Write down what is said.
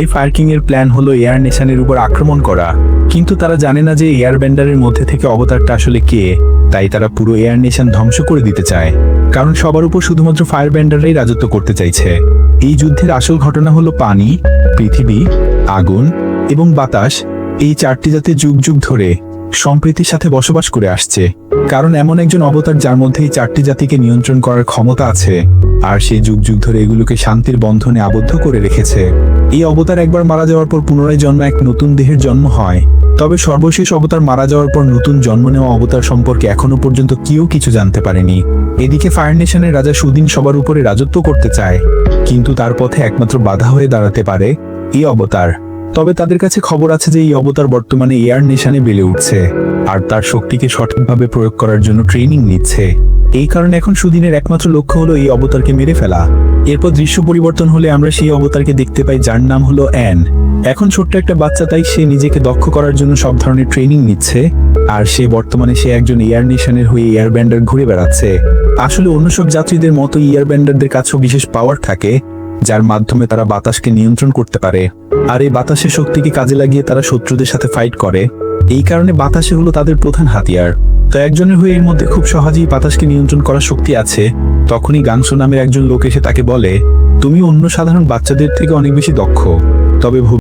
এই এর প্ল্যান হলো এয়ার নেশানের উপর আক্রমণ করা। কিন্তু তারা জানে না যে এয়ার ব্যান্ডারের মধ্যে থেকে অবতারটা আসলে কে, তাই তারা পুরো এয়ার নেশন ধ্বংস করে দিতে চায়। কারণ সবার উপর শুধুমাত্র ফায়ার ব্যান্ডাররাই রাজত্ব করতে চাইছে। এই যুদ্ধের আসল ঘটনা হলো পানি, পৃথিবী, আগুন এবং বাতাস। এই চারটি জাতি যুগ যুগ ধরে সম্প্রীতির সাথে বসবাস করে আসছে। কারণ এমন একজন অবতার যার মধ্যে এই চারটি জাতিকে নিয়ন্ত্রণ করার ক্ষমতা আছে, আর সে যুগ যুগ ধরে এগুলোকে শান্তির বন্ধনে আবদ্ধ করে রেখেছে। এই অবতার একবার মারা যাওয়ার পর পুনরায় জন্ম এক নতুন দেহের জন্ম হয়। তবে সর্বশেষ অবতার মারা যাওয়ার পর নতুন জন্ম নেওয়া অবতার সম্পর্কে এখনও পর্যন্ত কেউ কিছু জানতে পারেনি। এদিকে ফায়ার নেশনের রাজা সুদিন সবার উপরে রাজত্ব করতে চায়, কিন্তু তার পথে একমাত্র বাধা হয়ে দাঁড়াতে পারে এই অবতার। তবে তাদের কাছে খবর আছে যে এই অবতার বর্তমানে এয়ার নেশানে বেড়ে উঠছে, আর তার শক্তিকে সঠিকভাবে প্রয়োগ করার জন্য ট্রেনিং নিচ্ছে। এই কারণে এখন সুদিনের একমাত্র লক্ষ্য হলো এই অবতারকে মেরে ফেলা। এরপর দৃশ্য পরিবর্তন হলে আমরা সেই অবতারকে দেখতে পাই, যার নাম হলো অ্যান। এখন ছোট্ট একটা বাচ্চা তাই সে নিজেকে দক্ষ করার জন্য সব ধরনের ট্রেনিং নিচ্ছে, আর সে বর্তমানে সে একজন এয়ার নেশনের হয়ে এয়ার ব্যান্ডার ঘুরে বেড়াচ্ছে। আসলে অন্য সব যাত্রীদের মতো এয়ার ব্যান্ডারদের কাছেও বিশেষ পাওয়ার থাকে, যার মাধ্যমে তারা বাতাসকে নিয়ন্ত্রণ করতে পারে। আর এই বাতাসের শক্তিকে কাজে লাগিয়ে তারা শত্রুদের সাথে ফাইট করে। এই কারণে বাতাসে হলো তাদের প্রধান হাতিয়ার। তো একজনের হয়ে এর মধ্যে খুব সহজেই বাতাসকে নিয়ন্ত্রণ করার শক্তি আছে। তখনই গাংসো নামের একজন লোক এসে তাকে বলে, তুমি অন্য সাধারণ বাচ্চাদের থেকে অনেক বেশি দক্ষ। তবে